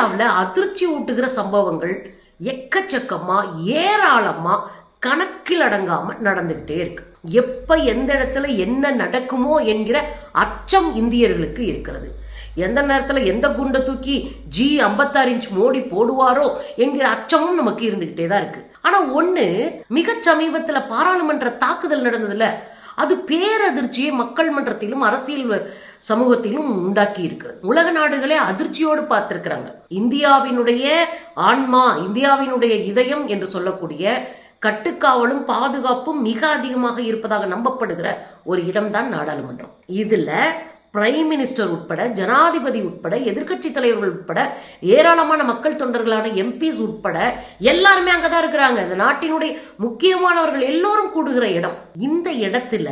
இந்தியாவில் அதிர்ச்சி ஊட்டுகிற சம்பவங்கள் எக்கச்சக்கமா ஏராளமா கணக்கில் அடங்காமல் நடந்துகிட்டே இருக்கு. எப்ப எந்த இடத்துல என்ன நடக்குமோ என்கிற அச்சம் இந்தியர்களுக்கு இருக்கிறது. எந்த நேரத்தில் எந்த குண்டை தூக்கி ஜி ஐம்பத்தாறு இன்ச் மோடி போடுவாரோ என்கிற அச்சமும் நமக்கு இருந்துகிட்டே தான் இருக்கு. ஆனா ஒண்ணு மிக சமீபத்தில் பாராளுமன்ற தாக்குதல் நடந்ததுல அது பேரதிர்ச்சியை மக்கள் மன்றத்திலும் அரசியல் சமூகத்திலும் உண்டாக்கி இருக்கிறது. உலக நாடுகளே அதிர்ச்சியோடு பார்த்திருக்கிறாங்க. இந்தியாவினுடைய ஆன்மா இந்தியாவினுடைய இதயம் என்று சொல்லக்கூடிய கட்டுக்காவலும் பாதுகாப்பும் மிக அதிகமாக இருப்பதாக நம்பப்படுகிற ஒரு இடம்தான் நாடாளுமன்றம். இதுல பிரைம் மினிஸ்டர் உட்பட ஜனாதிபதி உட்பட எதிர்க்கட்சி தலைவர்கள் உட்பட ஏராளமான மக்கள் தொண்டர்களான எம்பிஸ் உட்பட எல்லாருமே அங்கே தான் இருக்கிறாங்க. இந்த நாட்டினுடைய முக்கியமானவர்கள் எல்லோரும் கூடுகிற இடம். இந்த இடத்துல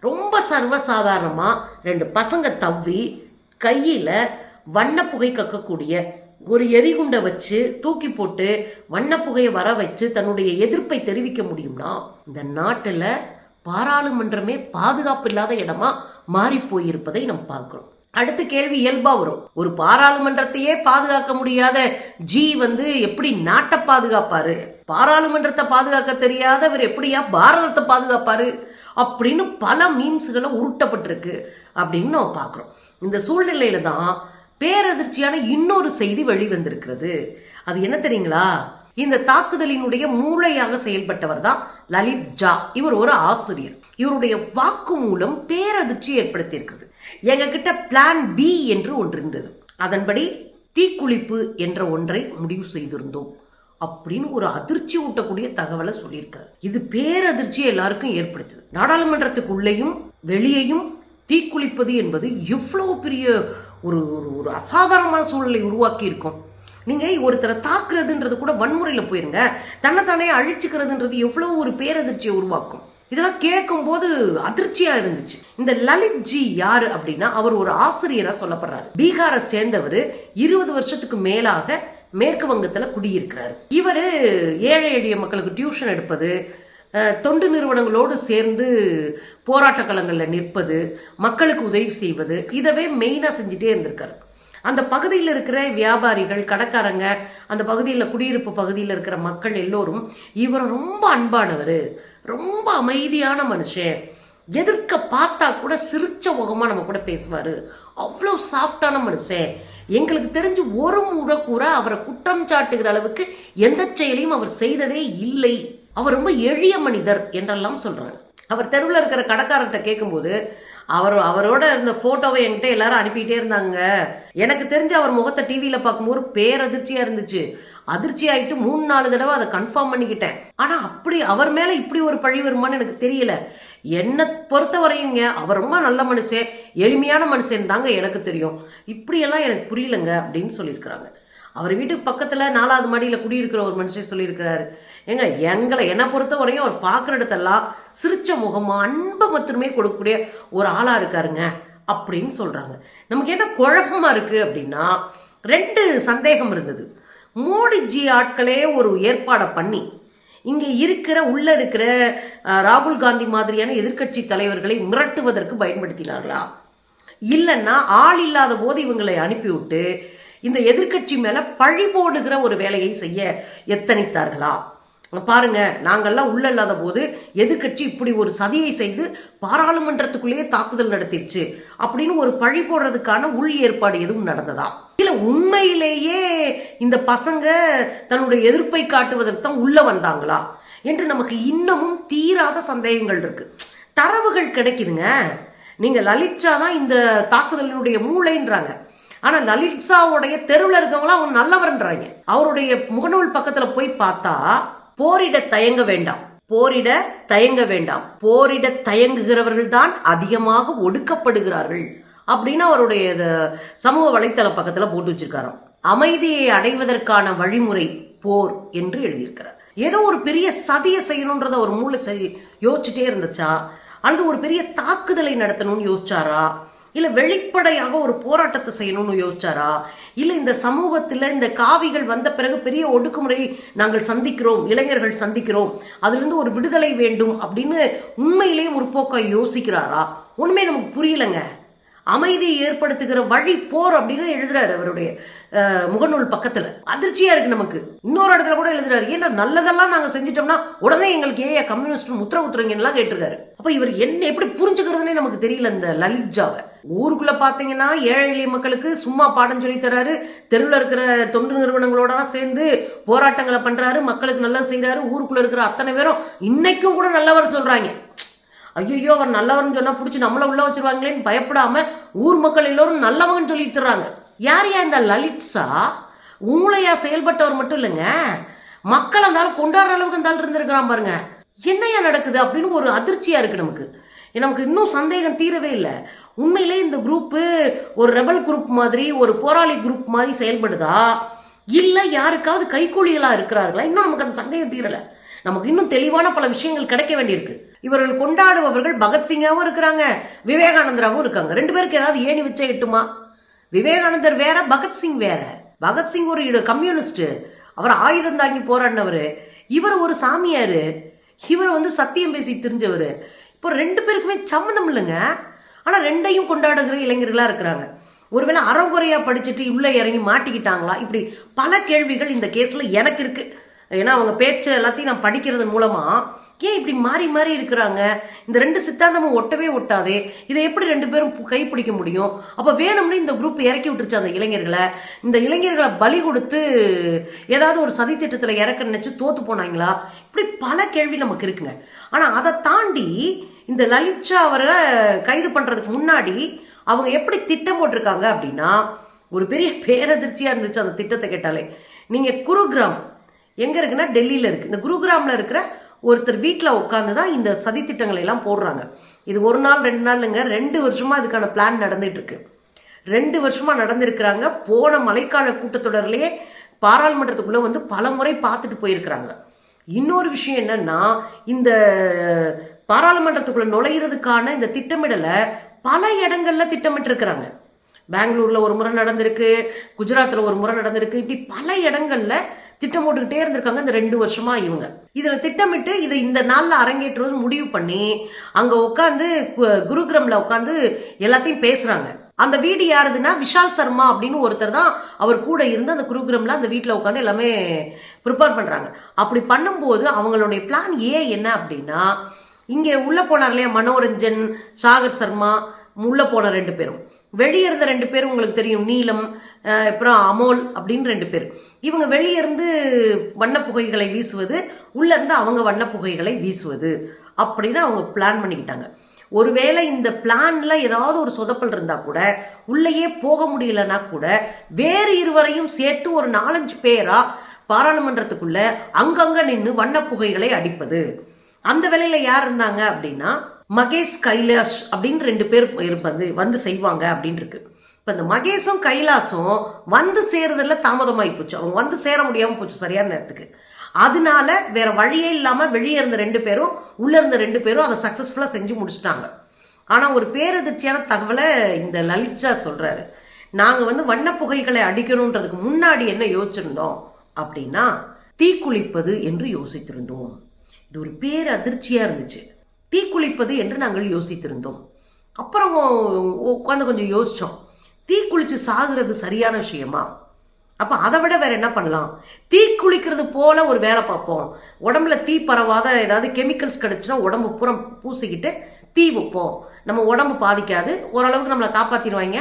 ரொம்ப சர்வசாதாரணமாக ரெண்டு பசங்க தவ்வி கையில் வண்ண புகை கக்கக்கூடிய ஒரு எரிகுண்டை வச்சு தூக்கி போட்டு வண்ண புகையை வர வச்சு தன்னுடைய எதிர்ப்பை தெரிவிக்க முடியும்னா இந்த நாட்டில் பாராளுமன்றமே பாதுகாப்பு இல்லாத இடமா மாறி போயிருப்பதை நம்ம பார்க்கிறோம். அடுத்த கேள்வி இயல்பா வரும். ஒரு பாராளுமன்றத்தையே பாதுகாக்க முடியாத ஜி வந்து எப்படி நாட்டை பாதுகாப்பாரு? பாராளுமன்றத்தை பாதுகாக்க தெரியாதவர் எப்படியா பாரதத்தை பாதுகாப்பாரு? அப்படின்னு பல மீம்ஸ்களை உருட்டப்பட்டிருக்கு அப்படின்னு நம்ம பார்க்குறோம். இந்த சூழ்நிலையில தான் பேரதிர்ச்சியான இன்னொரு செய்தி வெளிவந்திருக்கிறது. அது என்ன தெரியுங்களா? இந்த தாக்குதலினுடைய மூளையாக செயல்பட்டவர் தான் லலித் ஜா. இவர் ஒரு ஆசிரியர். இவருடைய வாக்கு மூலம் பேரதிர்ச்சி ஏற்படுத்தியிருக்கிறது. எங்ககிட்ட பிளான் பி என்று ஒன்று இருந்தது. அதன்படி தீக்குளிப்பு என்ற ஒன்றை முடிவு செய்திருந்தோம் அப்படின்னு ஒரு அதிர்ச்சி ஊட்டக்கூடிய தகவலை சொல்லியிருக்காரு. இது பேரதிர்ச்சி எல்லாருக்கும் ஏற்படுத்துது. நாடாளுமன்றத்துக்குள்ளேயும் வெளியேயும் தீக்குளிப்பது என்பது எவ்வளோ பெரிய ஒரு ஒரு ஒரு அசாதாரணமான சூழலை உருவாக்கி இருக்கும் நீங்கள் ஒருத்தரை தாக்குறதுன்றது கூட வன்முறையில் போயிருங்க. தன்னைத்தானே அழிச்சுக்கிறதுன்றது எவ்வளோ ஒரு பேரதிர்ச்சியை உருவாக்கும். இதெல்லாம் கேட்கும்போது அதிர்ச்சியாக இருந்துச்சு. இந்த லலித் ஜி யார் அப்படின்னா அவர் ஒரு ஆசிரியராக சொல்லப்படுறாரு. பீகாரை சேர்ந்தவர் இருபது வருஷத்துக்கு மேலாக மேற்கு வங்கத்தில் குடியிருக்கிறார். இவர் ஏழை எளிய மக்களுக்கு டியூஷன் எடுப்பது தொண்டு நிறுவனங்களோடு சேர்ந்து போராட்ட களங்களில் நிற்பது மக்களுக்கு உதவி செய்வது இதவே மெயினாக செஞ்சுட்டே இருந்திருக்காரு. அந்த பகுதியில் இருக்கிற வியாபாரிகள் கடைக்காரங்க அந்த பகுதியில் குடியிருப்பு பகுதியில் இருக்கிற மக்கள் எல்லோரும் இவர் ரொம்ப அன்பானவர் ரொம்ப அமைதியான மனுஷன். எதிர்க்க பார்த்தா கூட சிரிச்ச முகமாக நம்ம கூட பேசுவார். அவ்வளோ சாஃப்டான மனுஷன். எங்களுக்கு தெரிஞ்சு ஒரு முறை கூட அவரை குற்றம் சாட்டுகிற அளவுக்கு எந்த செயலையும் அவர் செய்ததே இல்லை. அவர் ரொம்ப எளிய மனிதர் என்றெல்லாம் சொல்கிறாங்க அவர் தெருவில் இருக்கிற கடைக்காரர்கிட்ட கேட்கும்போது அவர் அவரோட இருந்த ஃபோட்டோவை என்கிட்ட எல்லாரும் அனுப்பிக்கிட்டே இருந்தாங்க. எனக்கு தெரிஞ்சு அவர் முகத்தை டிவியில் பார்க்கும்போது பேரதிர்ச்சியாக இருந்துச்சு. அதிர்ச்சி ஆயிட்டு மூணு நாலு தடவை அதை கன்ஃபார்ம் பண்ணிக்கிட்டேன். ஆனால் அப்படி அவர் மேலே இப்படி ஒரு பழி வருமான்னு எனக்கு தெரியல. என்னை பொறுத்தவரையுங்க அவர் ரொம்ப நல்ல மனுஷன் எளிமையான மனுஷன் தாங்க எனக்கு தெரியும். இப்படியெல்லாம் எனக்கு புரியலங்க அப்படின்னு சொல்லியிருக்கிறாங்க. அவர் வீட்டுக்கு பக்கத்தில் நாலாவது மாடியில் குடியிருக்கிற ஒரு மனுஷன் சொல்லியிருக்கிறாரு. ஏங்க எங்களை என்னை பொறுத்த வரையும் அவர் பார்க்குற இடத்தெல்லாம் சிரிச்ச முகமாக அன்பை மட்டுமே கொடுக்கக்கூடிய ஒரு ஆளாக இருக்காருங்க அப்படின்னு சொல்கிறாங்க நமக்கு என்ன குழப்பமா இருக்குது அப்படின்னா ரெண்டு சந்தேகம் இருந்தது. மோடிஜி ஆட்களே ஒரு ஏற்பாடை பண்ணி இங்கே இருக்கிற உள்ளே இருக்கிற ராகுல் காந்தி மாதிரியான எதிர்க்கட்சி தலைவர்களை மிரட்டுவதற்கு பயன்படுத்தினார்களா? இல்லைன்னா ஆள் இல்லாத போது இவங்களை அனுப்பிவிட்டு இந்த எதிர்க்கட்சி மேலே பழி போடுகிற ஒரு வேலையை செய்ய எத்தனித்தார்களா? பாருங்க நாங்கள்லாம் உள்ள இல்லாத போது எதிர்க்கட்சி இப்படி ஒரு சதியை செய்து பாராளுமன்றத்துக்குள்ளேயே தாக்குதல் நடத்திருச்சு அப்படின்னு ஒரு பழி போடுறதுக்கான உள் ஏற்பாடு எதுவும் நடந்ததா? இல்ல உண்மையிலேயே இந்த பசங்க தன்னுடைய எதிர்ப்பை காட்டுவதற்கு தான் உள்ள வந்தாங்களா? என்று நமக்கு இன்னமும் தீராத சந்தேகங்கள் இருக்கு. தரவுகள் கிடைக்குதுங்க. நீங்க லலிச்சா தான் இந்த தாக்குதலினுடைய மூளைன்றாங்க. ஆனா லலித்ஷாவுடைய தெருவில் இருக்கவங்களாம் அவங்க நல்லவர்ன்றாங்க. அவருடைய முகநூல் பக்கத்துல போய் பார்த்தா போரிட தயங்க வேண்டாம். போரிட தயங்க வேண்டாம். போரிட தயங்குகிறவர்கள் தான் அதிகமாக ஒடுக்கப்படுகிறார்கள் அப்படின்னு அவருடைய இது சமூக வலைத்தள பக்கத்துல போட்டு வச்சிருக்காராம். அமைதியை அடைவதற்கான வழிமுறை போர் என்று எழுதியிருக்கிறார். ஏதோ ஒரு பெரிய சதியை செய்யணுன்றத ஒரு மூளை செய் யோசிச்சுட்டே இருந்துச்சா? அல்லது ஒரு பெரிய தாக்குதலை நடத்தணும்னு யோசிச்சாரா? இல்லை வெளிப்படையாக ஒரு போராட்டத்தை செய்யணும்னு யோசிச்சாரா? இல்லை இந்த சமூகத்தில் இந்த காவிகள் வந்த பிறகு பெரிய ஒடுக்குமுறை நாங்கள் சந்திக்கிறோம் இளைஞர்கள் சந்திக்கிறோம் அதுலேருந்து ஒரு விடுதலை வேண்டும் அப்படின்னு உண்மையிலேயே முற்போக்காக யோசிக்கிறாரா? உண்மை நமக்கு புரியலைங்க. அமைதியை ஏற்படுத்துகிற வழி போர் அப்படின்னு எழுதுறாரு அவருடைய முகநூல் பக்கத்தில். அதிர்ச்சியா இருக்கு நமக்கு. இன்னொரு இடத்துல கூட எழுதுறாரு ஏன்னா நல்லதெல்லாம் நாங்கள் செஞ்சிட்டோம்னா உடனே எங்களுக்கு ஏன் கம்யூனிஸ்ட் முத்திர குத்துறீங்கலாம் கேட்டிருக்காரு. அப்போ இவர் என்ன எப்படி புரிஞ்சுக்கிறதுனே நமக்கு தெரியல இந்த லலித்ஜாவை. ஊருக்குள்ள பார்த்தீங்கன்னா ஏழை எளிய மக்களுக்கு சும்மா பாடம் சொல்லி தராரு தெருவில் இருக்கிற தொண்டு நிறுவனங்களோடலாம் சேர்ந்து போராட்டங்களை பண்றாரு மக்களுக்கு நல்லா செய்கிறாரு ஊருக்குள்ள இருக்கிற அத்தனை பேரும் இன்னைக்கும் கூட நல்லவர் சொல்றாங்க. ஐயோ அவர் நல்லவர்னு சொன்னா பிடிச்சி நம்மள உள்ள வச்சிருவாங்களேன்னு பயப்படாம ஊர் மக்கள் எல்லோரும் நல்லவங்கன்னு சொல்லி தர்றாங்க யார் யா இந்த லலித்ஸா உங்களையா செயல்பட்டவர் மட்டும் இல்லைங்க. மக்கள் அந்தாலும் கொண்டாடுற அளவுக்கு அந்த இருந்திருக்கிறான் பாருங்க. என்னையா நடக்குது அப்படின்னு ஒரு அதிர்ச்சியா இருக்கு நமக்கு. நமக்கு இன்னும் சந்தேகம் தீரவே இல்லை. உண்மையிலே இந்த குரூப்பு ஒரு ரெபல் குரூப் மாதிரி ஒரு போராளி குரூப் மாதிரி செயல்படுதா? இல்லை யாருக்காவது கைகூலிகளாக இருக்கிறார்களா? இன்னும் நமக்கு அந்த சந்தேகம் தீரலை. நமக்கு இன்னும் தெளிவான பல விஷயங்கள் கிடைக்க வேண்டியிருக்கு. இவர்கள் கொண்டாடுபவர்கள் பகத்சிங்காவும் இருக்கிறாங்க விவேகானந்தராவும் இருக்காங்க. ரெண்டு பேருக்கு ஏதாவது ஏணி வச்சா எட்டுமா? விவேகானந்தர் வேற பகத்சிங் வேற. பகத்சிங் ஒரு கம்யூனிஸ்ட் அவர் ஆயுதம் தாங்கி போராடினவர். இவர் ஒரு சாமியார். இவர் வந்து சத்தியம் பேசி தெரிஞ்சவர். இப்போ ரெண்டு பேருக்குமே சம்மந்தம் இல்லைங்க. ஆனால் ரெண்டையும் கொண்டாடுகிற இளைஞர்களாக இருக்கிறாங்க. ஒருவேளை அறகுறையாக படிச்சுட்டு உள்ளே இறங்கி மாட்டிக்கிட்டாங்களா? இப்படி பல கேள்விகள் இந்த கேஸில் எனக்கு இருக்குது ஏன்னா அவங்க பேச்சு எல்லாத்தையும் நான் படிக்கிறது மூலமாக ஏன் இப்படி மாறி மாறி இருக்கிறாங்க? இந்த ரெண்டு சித்தாந்தமும் ஒட்டவே ஒட்டாதே. இதை எப்படி ரெண்டு பேரும் கைப்பிடிக்க முடியும்? அப்போ வேணும்னு இந்த குரூப் இறக்கி விட்டுருச்சு அந்த இளைஞர்களை. இந்த இளைஞர்களை பலி கொடுத்து ஏதாவது ஒரு சதித்திட்டத்தில் இறக்க நினச்சி தோற்று போனாங்களா? இப்படி பல கேள்வி நமக்கு இருக்குங்க. ஆனால் அதை தாண்டி இந்த லலிச்சா அவரை கைது பண்ணுறதுக்கு முன்னாடி அவங்க எப்படி திட்டம் போட்டிருக்காங்க அப்படின்னா ஒரு பெரிய பேரதிர்ச்சியாக இருந்துச்சு அந்த திட்டத்தை கேட்டாலே. நீங்கள் குருகிராம் எங்கே இருக்குன்னா டெல்லியில் இருக்குது இந்த குருகிராமில் இருக்கிற ஒருத்தர் வீட்டில் உட்காந்து தான் இந்த சதித்திட்டங்களை எல்லாம் போடுறாங்க. இது ஒரு நாள் ரெண்டு நாள்லங்க ரெண்டு வருஷமாக இதுக்கான பிளான் நடந்துட்டு இருக்கு. ரெண்டு வருஷமாக நடந்திருக்கிறாங்க. போன மழைக்கால கூட்டத்தொடர்லேயே பாராளுமன்றத்துக்குள்ளே வந்து பல முறை பார்த்துட்டு போயிருக்கிறாங்க. இன்னொரு விஷயம் என்னன்னா இந்த பாராளுமன்றத்துக்குள்ள நுழையிறதுக்கான இந்த திட்டமிடலை பல இடங்கள்ல திட்டமிட்டிருக்கிறாங்க. பெங்களூர்ல ஒரு முறை நடந்திருக்கு குஜராத்தில் ஒரு முறை நடந்திருக்கு. இப்படி பல இடங்கள்ல திட்டம் போட்டுக்கிட்டே இருந்திருக்காங்க இந்த ரெண்டு வருஷமா இவங்க. இதில் திட்டமிட்டு இதை இந்த நாளில் அரங்கேற்றுவது முடிவு பண்ணி அங்கே உட்காந்து குருகிரமில் உட்காந்து எல்லாத்தையும் பேசுகிறாங்க அந்த வீடு யாருதுன்னா விஷால் சர்மா அப்படின்னு ஒருத்தர் தான் அவர் கூட இருந்து அந்த குருகிரமில் அந்த வீட்டில் உட்காந்து எல்லாமே ப்ரிப்பேர் பண்ணுறாங்க அப்படி பண்ணும்போது அவங்களுடைய பிளான் ஏ என்ன அப்படின்னா இங்கே உள்ளே போனார் இல்லையா மனோரஞ்சன் சாகர் சர்மா உள்ளே போன ரெண்டு பேரும். வெளியே இருந்த ரெண்டு பேரும் உங்களுக்கு தெரியும். நீலம் அப்புறம் அமோல் அப்படின்னு ரெண்டு பேர். இவங்க வெளியே இருந்து வண்ணப் புகைகளை வீசுவது உள்ளே இருந்து அவங்க வண்ணப் புகைகளை வீசுவது அப்படின்னு அவங்க பிளான் பண்ணிக்கிட்டாங்க. ஒருவேளை இந்த பிளான்ல ஏதாவது ஒரு சொதப்பல் இருந்தால் கூட உள்ளேயே போக முடியலன்னா கூட வேறு இருவரையும் சேர்த்து ஒரு நாலஞ்சு பேரா பாராளுமன்றத்துக்குள்ள அங்கங்கே நின்று வண்ணப் புகைகளை அடிப்பது. அந்த வேலையில் யார் இருந்தாங்க அப்படின்னா மகேஷ் கைலாஷ் அப்படின்னு ரெண்டு பேர் இருப்பது வந்து செய்வாங்க அப்படின்னு இருக்கு. இப்போ இந்த மகேஷும் கைலாசும் வந்து சேர்றதுல தாமதமாகி போச்சு. அவங்க வந்து சேர முடியாமல் போச்சு சரியான நேரத்துக்கு. அதனால வேற வழியே இல்லாமல் வெளியே இருந்த ரெண்டு பேரும் உள்ளே இருந்த ரெண்டு பேரும் அதை சக்ஸஸ்ஃபுல்லாக செஞ்சு முடிச்சிட்டாங்க. ஆனால் ஒரு பேரதிர்ச்சியான தகவலை இந்த லலிதா சொல்கிறாரு நாங்கள் வந்து வண்ணப் புகைகளை அடிக்கணுன்றதுக்கு முன்னாடி என்ன யோசிச்சிருந்தோம் அப்படின்னா தீக்குளிப்பது என்று யோசித்திருந்தோம். இது ஒரு பேரதிர்ச்சியாக இருந்துச்சு. தீக்குளிப்பது என்று நாங்கள் யோசித்திருந்தோம். அப்புறம் உட்காந்து கொஞ்சம் யோசித்தோம் தீக்குளிச்சு சாகுறது சரியான விஷயமா? அப்போ அதை விட வேறு என்ன பண்ணலாம்? தீ குளிக்கிறது போல் ஒரு வேலை பார்ப்போம். உடம்புல தீ பரவாத ஏதாவது கெமிக்கல்ஸ் கிடச்சுன்னா உடம்பு பூரா பூசிக்கிட்டு தீ வைப்போம். நம்ம உடம்பு பாதிக்காது. ஓரளவுக்கு நம்மளை காப்பாற்றிடுவாங்க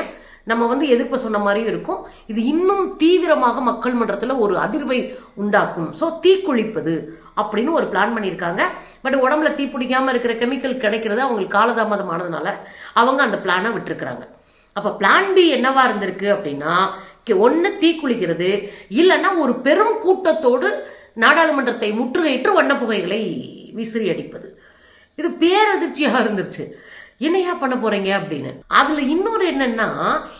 நம்ம வந்து எதிர்ப்பு சொன்ன மாதிரியும் இருக்கும். இது இன்னும் தீவிரமாக மக்கள் மன்றத்தில் ஒரு அதிர்வை உண்டாக்கும். ஸோ தீக்குளிப்பது. அப்படின்னு ஒரு பிளான் பண்ணியிருக்காங்க. பட் உடம்புல தீ பிடிக்காமல் இருக்கிற கெமிக்கல் கிடைக்கிறது அவங்களுக்கு காலதாமதம் ஆனதுனால அவங்க அந்த பிளானை விட்டுருக்குறாங்க. அப்போ பிளான் பி என்னவா இருந்திருக்கு அப்படின்னா ஒன்று தீக்குளிக்கிறது இல்லைன்னா ஒரு பெரும் கூட்டத்தோடு நாடாளுமன்றத்தை முற்றுகையிட்டு வண்ண புகைகளை விசிறி அடிப்பது. இது பேரதிர்ச்சியாக இருந்துருச்சு. என்னையா பண்ண போறீங்க அப்படின்னு. அதுல இன்னொரு என்னன்னா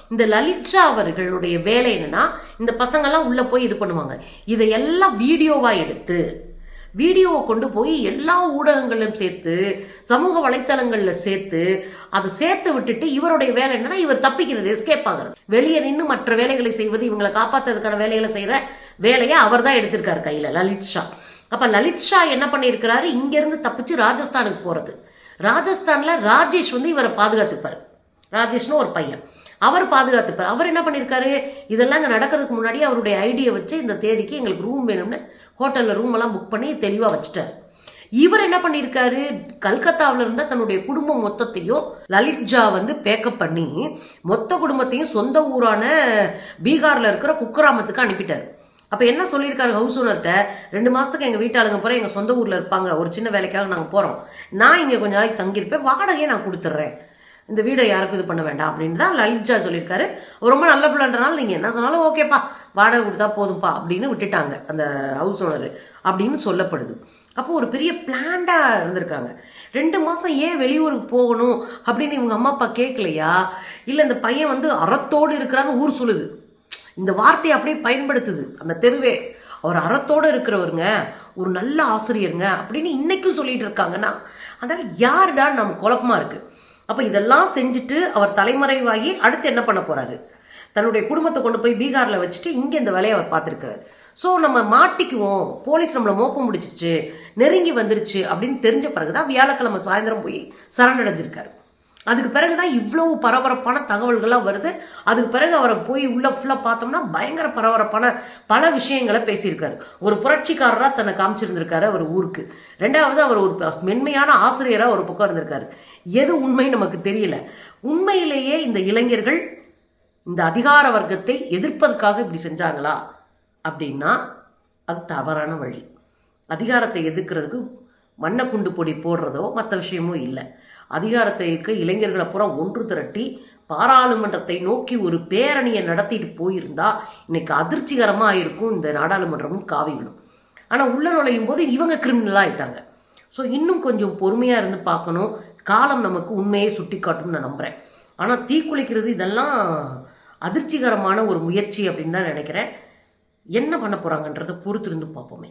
இந்த லலிதா அவர்களுடைய வேலை என்னன்னா இந்த பசங்கெல்லாம் உள்ள போய் இது பண்ணுவாங்க. இதையெல்லாம் வீடியோவா எடுத்து வீடியோவை கொண்டு போய் எல்லா ஊடகங்களிலும் சேர்த்து சமூக வலைத்தளங்கள்ல சேர்த்து அதை சேர்த்து விட்டுட்டு இவருடைய வேலை என்னன்னா இவர் தப்பிக்கிறது எஸ்கேப் ஆகிறது. வெளியே நின்று மற்ற வேலைகளை செய்வது இவங்களை காப்பாத்துறதுக்கான வேலைகளை செய்யற வேலையை அவர் தான் எடுத்திருக்காரு கையில லலித் ஷா. அப்ப லலித் ஷா என்ன பண்ணியிருக்கிறாரு? இங்கேருந்து தப்பிச்சு ராஜஸ்தானுக்கு போறது. ராஜஸ்தான்ல ராஜேஷ் வந்து இவரை பாதுகாத்துப்பாரு. ராஜேஷ்னு ஒரு பையன். அவர் பாதுகாத்துப்பார். அவர் என்ன பண்ணியிருக்காரு இதெல்லாம் இங்கே நடக்கிறதுக்கு முன்னாடி அவருடைய ஐடியை வச்சு இந்த தேதிக்கு எங்களுக்கு ரூம் வேணும்னு ஹோட்டலில் ரூம் எல்லாம் புக் பண்ணி தெளிவாக வச்சுட்டார். இவர் என்ன பண்ணியிருக்காரு கல்கத்தாவில் இருந்த தன்னுடைய குடும்பம் மொத்தத்தையும் லலித்ஜா வந்து பேக்கப் பண்ணி மொத்த குடும்பத்தையும் சொந்த ஊரான பீகாரில் இருக்கிற குக்கிராமத்துக்கு அனுப்பிட்டார். அப்போ என்ன சொல்லியிருக்காரு ஹவுஸ் ஓனர்கிட்ட ரெண்டு மாதத்துக்கு எங்கள் வீட்டாளுங்க போகிற எங்கள் சொந்த ஊரில் இருப்பாங்க. ஒரு சின்ன வேலைக்காக நாங்கள் போகிறோம் நான் இங்கே கொஞ்ச நாளைக்கு தங்கியிருப்பேன். வாடகையை நான் கொடுத்துட்றேன் இந்த வீடை யாருக்கும் இது பண்ண வேண்டாம் அப்படின்னு தான் லலித்ஜா சொல்லியிருக்காரு. ரொம்ப நல்ல பிள்ளைன்றனால நீங்கள் என்ன சொன்னாலும் ஓகேப்பா வாடகை கொடுத்தா போதும்ப்பா அப்படின்னு விட்டுட்டாங்க அந்த ஹவுஸ் ஓனர் அப்படின்னு சொல்லப்படுது. அப்போ ஒரு பெரிய பிளான்டாக இருந்திருக்காங்க. ரெண்டு மாதம் ஏன் வெளியூருக்கு போகணும் அப்படின்னு இவங்க அம்மா அப்பா கேட்கலையா இல்லை இந்த பையன் வந்து அறத்தோடு இருக்கிறான்னு ஊர் சொல்லுது. இந்த வார்த்தையை அப்படியே பயன்படுத்துது. அந்த தெருவே. அவர் அறத்தோடு இருக்கிறவருங்க ஒரு நல்ல ஆசிரியருங்க அப்படின்னு இன்றைக்கும் சொல்லிகிட்டு இருக்காங்கன்னா அதனால் யாருடா நம்ம குழப்பமா இருக்குது அப்போ இதெல்லாம் செஞ்சுட்டு அவர் தலைமறைவாகி அடுத்து என்ன பண்ண போகிறாரு தன்னுடைய குடும்பத்தை கொண்டு போய் பீகாரில் வச்சுட்டு இங்கே இந்த வேலையை அவர் பார்த்துருக்காரு ஸோ நம்ம மாட்டிக்குவோம். போலீஸ் நம்மளை மோப்பம் முடிச்சிருச்சு. நெருங்கி வந்துருச்சு அப்படின்னு தெரிஞ்ச பிறகு தான் வியாழக்கிழமை சாயந்தரம் போய் சரணடைஞ்சிருக்காரு. அதுக்கு பிறகு தான் இவ்வளவு பரபரப்பான தகவல்கள்லாம் வருது. அதுக்கு பிறகு அவரை போய் உள்ள ஃபுல்லாக பார்த்தோம்னா பயங்கர பரபரப்பான பல விஷயங்களை பேசியிருக்காரு. ஒரு புரட்சிக்காரராக தன்னை காமிச்சிருந்திருக்காரு அவர் ஊருக்கு. ரெண்டாவது அவர் ஒரு மென்மையான ஆசிரியராக ஒரு பக்கம் இருந்திருக்காரு. எது உண்மை நமக்கு தெரியல. உண்மையிலேயே இந்த இளைஞர்கள் இந்த அதிகார வர்க்கத்தை எதிர்ப்பதற்காக இப்படி செஞ்சாங்களா? அப்படின்னா அது தவறான வழி. அதிகாரத்தை எதிர்க்கிறதுக்கு வண்ண குண்டு பொடி போடுறதோ மற்ற விஷயமும் இல்லை. அதிகாரத்தை இருக்க இளைஞர்களை பூரா ஒன்று திரட்டி பாராளுமன்றத்தை நோக்கி ஒரு பேரணியை நடத்திட்டு போயிருந்தா இன்னைக்கு அதிர்ச்சிகரமாக இருக்கும் இந்த நாடாளுமன்றமும் காவிகளும். ஆனால் உள்ள நுழையும் போது இவங்க கிரிமினலாக ஆயிட்டாங்க. ஸோ இன்னும் கொஞ்சம் பொறுமையாக இருந்து பார்க்கணும். காலம் நமக்கு உண்மையை சுட்டி காட்டும்னு நான் நம்புகிறேன் ஆனால் தீக்குளிக்கிறது இதெல்லாம் அதிர்ச்சிகரமான ஒரு முயற்சி அப்படின்னு தான் நினைக்கிறேன். என்ன பண்ண போகிறாங்கன்றதை பொறுத்திருந்து பார்ப்போமே.